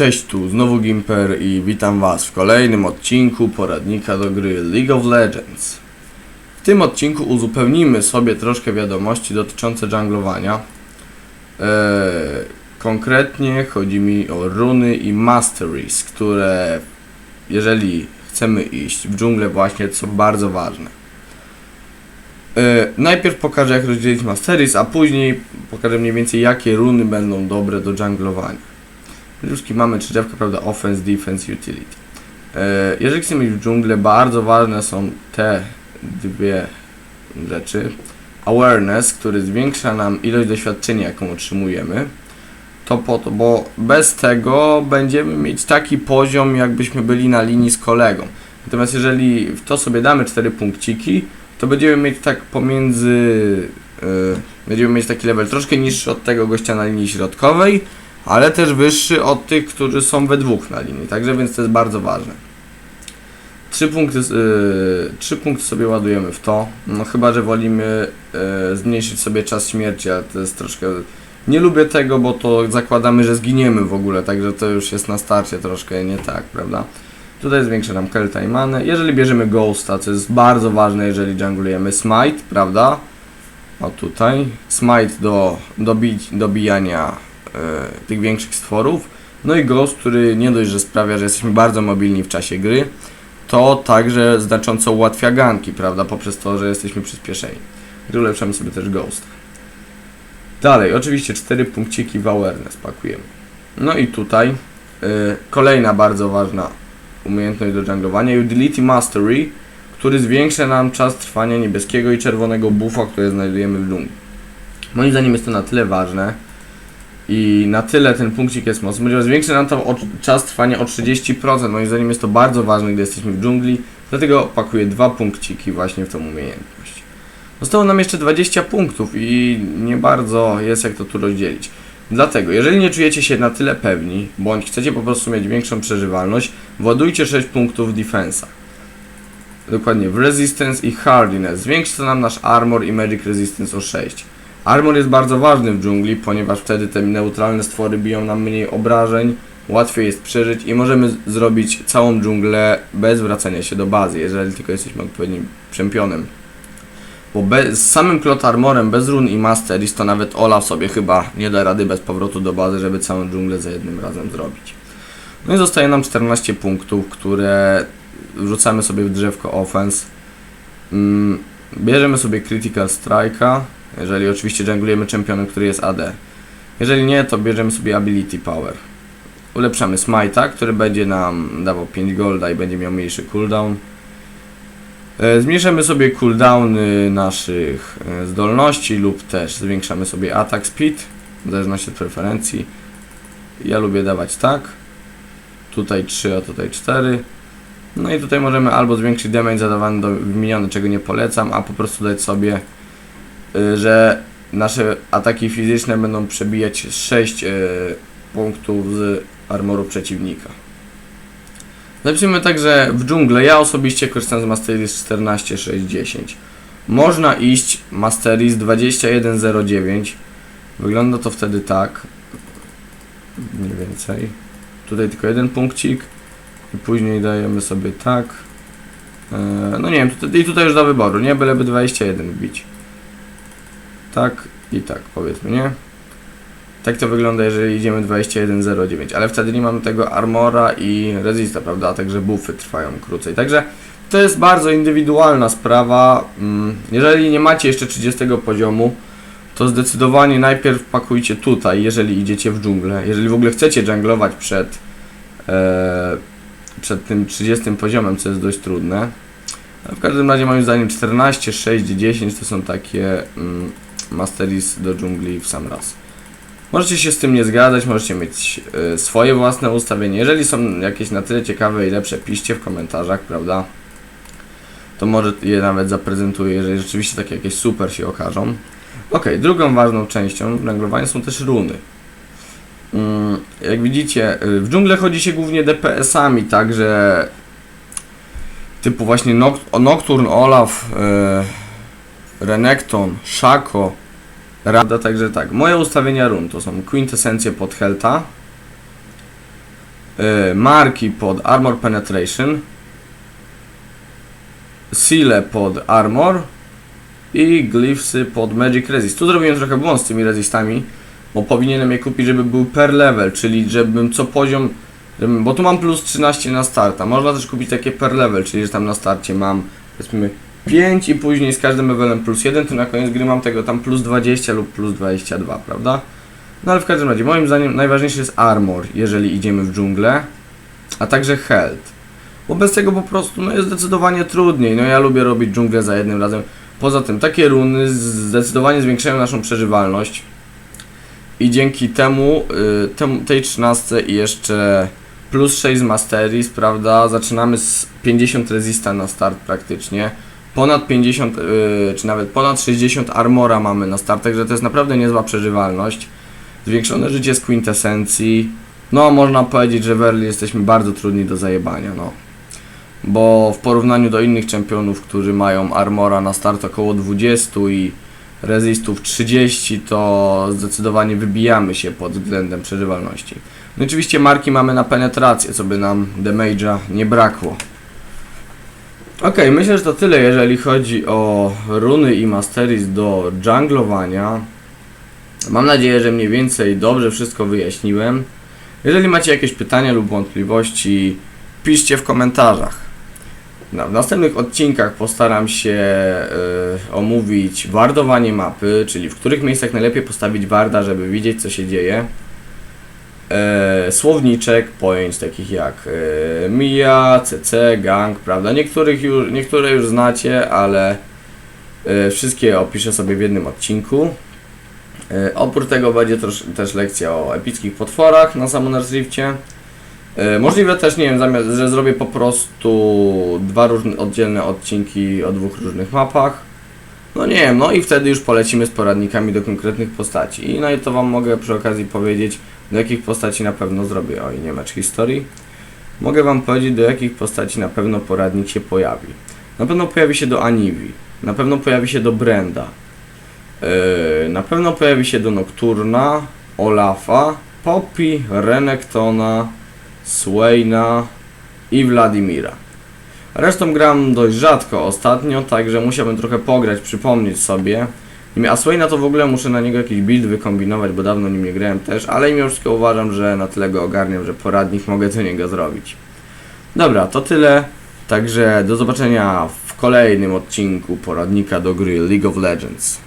Cześć tu, znowu Gimper i witam Was w kolejnym odcinku poradnika do gry League of Legends. W tym odcinku uzupełnimy sobie troszkę wiadomości dotyczące junglowania. Eee, konkretnie chodzi mi o runy i masteries, które jeżeli chcemy iść w dżunglę właśnie, są bardzo ważne. E, najpierw pokażę jak rozdzielić masteries, a później pokażę mniej więcej jakie runy będą dobre do junglowania. Różki mamy trzy drzewka, prawda? Offense, defense, utility. E, jeżeli chcemy w dżunglę, bardzo ważne są te dwie rzeczy. Awareness, który zwiększa nam ilość doświadczenia, jaką otrzymujemy. To po to, bo bez tego będziemy mieć taki poziom, jakbyśmy byli na linii z kolegą. Natomiast jeżeli w to sobie damy cztery punkciki, to będziemy mieć tak pomiędzy. Yy, będziemy mieć taki level troszkę niższy od tego gościa na linii środkowej, ale też wyższy od tych, którzy są we dwóch na linii. Także więc to jest bardzo ważne. Trzy punkty, yy, trzy punkty sobie ładujemy w to. No chyba, że wolimy yy, zmniejszyć sobie czas śmierci, ale to jest troszkę. Nie lubię tego, bo to zakładamy, że zginiemy w ogóle, także to już jest na starcie troszkę nie tak, prawda? Tutaj zwiększa nam Kelta i Manę. Jeżeli bierzemy Ghosta, co jest bardzo ważne, jeżeli junglujemy Smite, prawda? O tutaj. Smite do dobić, dobijania tych większych stworów. No i Ghost, który nie dość, że sprawia, że jesteśmy bardzo mobilni w czasie gry, to także znacząco ułatwia ganki, prawda? Poprzez to, że jesteśmy przyspieszeni. Gdy ulepszamy sobie też Ghost. Dalej, oczywiście cztery punkciki w awareness pakujemy. No i tutaj y, kolejna bardzo ważna umiejętność do junglowania, Utility Mastery, który zwiększa nam czas trwania niebieskiego i czerwonego buffa, które znajdujemy w dżungli. Moim zdaniem jest to na tyle ważne i na tyle ten punkcik jest mocny, ponieważ zwiększa nam to czas trwania o 30%. Moim zdaniem jest to bardzo ważne, gdy jesteśmy w dżungli, dlatego pakuję dwa punkciki właśnie w tą umiejętność. Zostało nam jeszcze 20 punktów i nie bardzo jest jak to tu rozdzielić. Dlatego, jeżeli nie czujecie się na tyle pewni, bądź chcecie po prostu mieć większą przeżywalność, władujcie 6 punktów defensa. Dokładnie, w resistance i hardiness. Zwiększy to nam nasz armor i magic resistance o 6. Armor jest bardzo ważny w dżungli, ponieważ wtedy te neutralne stwory biją nam mniej obrażeń, łatwiej jest przeżyć i możemy zrobić całą dżunglę bez wracania się do bazy, jeżeli tylko jesteśmy odpowiednim czempionem. Bo bez, z samym Clot Armorem, bez run i Masteries, to nawet Olaf sobie chyba nie da rady bez powrotu do bazy, żeby całą dżunglę za jednym razem zrobić. No i zostaje nam 14 punktów, które wrzucamy sobie w drzewko offense. Mm, bierzemy sobie Critical Strike'a, jeżeli oczywiście junglujemy czempionem, który jest AD. Jeżeli nie, to bierzemy sobie Ability Power. Ulepszamy Smite'a, który będzie nam dawał 5 golda i będzie miał mniejszy cooldown. E, Zmniejszamy sobie cooldowny naszych e, zdolności lub też zwiększamy sobie attack speed, w zależności od preferencji. Ja lubię dawać tak. Tutaj 3, a tutaj 4. No i tutaj możemy albo zwiększyć damage zadawany do miniony, czego nie polecam, a po prostu dać sobie, y, że nasze ataki fizyczne będą przebijać 6 punktów z armoru przeciwnika. Zapiszmy także w dżunglę. Ja osobiście korzystam z Masteris 14, 6, 10. Można iść Masteris 2109. Wygląda to wtedy tak. Mniej więcej. Tutaj tylko jeden punkcik. I później dajemy sobie tak. Eee, no nie wiem, i tutaj już do wyboru, nie? Byleby 21 wbić. Tak i tak, powiedzmy, nie? Tak to wygląda, jeżeli idziemy 21.09, ale wtedy nie mamy tego armora i resista, prawda? Także buffy trwają krócej. Także to jest bardzo indywidualna sprawa. Mm, Jeżeli nie macie jeszcze 30 poziomu, to zdecydowanie najpierw pakujcie tutaj, jeżeli idziecie w dżunglę. Jeżeli w ogóle chcecie junglować przed, e, przed tym 30 poziomem, co jest dość trudne. A W każdym razie moim zdaniem 14, 6, 10 to są takie mm, masteries do dżungli w sam raz. Możecie się z tym nie zgadzać, możecie mieć y, swoje własne ustawienie. Jeżeli są jakieś na tyle ciekawe i lepsze, piszcie w komentarzach, prawda? To może je nawet zaprezentuję, jeżeli rzeczywiście takie jakieś super się okażą. Ok, drugą ważną częścią węglowania są też runy. Mm, jak widzicie, y, w dżunglę chodzi się głównie DPS-ami, także typu właśnie Noct- Nocturne, Olaf, y, Renekton, Shaco, Rada, także tak. Moje ustawienia run to są kwintesencje pod Helta, e, marki pod Armor Penetration, Sile pod Armor i Glyphsy pod Magic Resist. Tu zrobiłem trochę błąd z tymi resistami, bo powinienem je kupić, żeby był per level, czyli żebym co poziom, bo tu mam plus 13 na start, a można też kupić takie per level, czyli że tam na starcie mam powiedzmy 5 i później z każdym levelem plus 1, to na koniec gry mam tego tam plus 20 lub plus 22, prawda? No ale w każdym razie, moim zdaniem najważniejszy jest armor, jeżeli idziemy w dżunglę, a także health. Bo bez tego po prostu no, jest zdecydowanie trudniej. No ja lubię robić dżunglę za jednym razem. Poza tym takie runy zdecydowanie zwiększają naszą przeżywalność. I dzięki temu, y, temu tej 13 i jeszcze plus 6 z Masteries, prawda, zaczynamy z 50 resista na start praktycznie. Ponad 50, y, czy nawet ponad 60 armora mamy na start, także to jest naprawdę niezła przeżywalność. Zwiększone życie z kwintesencji. No, można powiedzieć, że w early jesteśmy bardzo trudni do zajebania, no. Bo w porównaniu do innych czempionów, którzy mają armora na start około 20 i resistów 30, to zdecydowanie wybijamy się pod względem przeżywalności. No oczywiście marki mamy na penetrację, co by nam damage'a nie brakło. Ok, myślę, że to tyle, jeżeli chodzi o runy i masteries do junglowania. Mam nadzieję, że mniej więcej dobrze wszystko wyjaśniłem. Jeżeli macie jakieś pytania lub wątpliwości, piszcie w komentarzach. No, w następnych odcinkach postaram się y, omówić wardowanie mapy, czyli w których miejscach najlepiej postawić warda, żeby widzieć co się dzieje. E, słowniczek pojęć takich jak e, Mia, CC, Gang, prawda? Niektórych już, niektóre już znacie, ale e, wszystkie opiszę sobie w jednym odcinku. E, oprócz tego będzie też, też lekcja o epickich potworach na Summoner's. E, Możliwe też, nie wiem, zamiast, że zrobię po prostu dwa różne oddzielne odcinki o dwóch różnych mapach. No nie wiem, no i wtedy już polecimy z poradnikami do konkretnych postaci. I no i to Wam mogę przy okazji powiedzieć, do jakich postaci na pewno zrobię. Oj, nie mecz historii. Mogę Wam powiedzieć, do jakich postaci na pewno poradnik się pojawi. Na pewno pojawi się do Aniwi. Na pewno pojawi się do Brenda. Yy, na pewno pojawi się do Nocturna, Olafa, Poppy, Renektona, Swaina i Wladimira. Resztą gram dość rzadko ostatnio, także musiałbym trochę pograć, przypomnieć sobie. A Swaina to w ogóle muszę na niego jakiś build wykombinować, bo dawno nim nie grałem też, ale mimo wszystko uważam, że na tyle go ogarniam, że poradnik mogę do niego zrobić. Dobra, to tyle. Także do zobaczenia w kolejnym odcinku poradnika do gry League of Legends.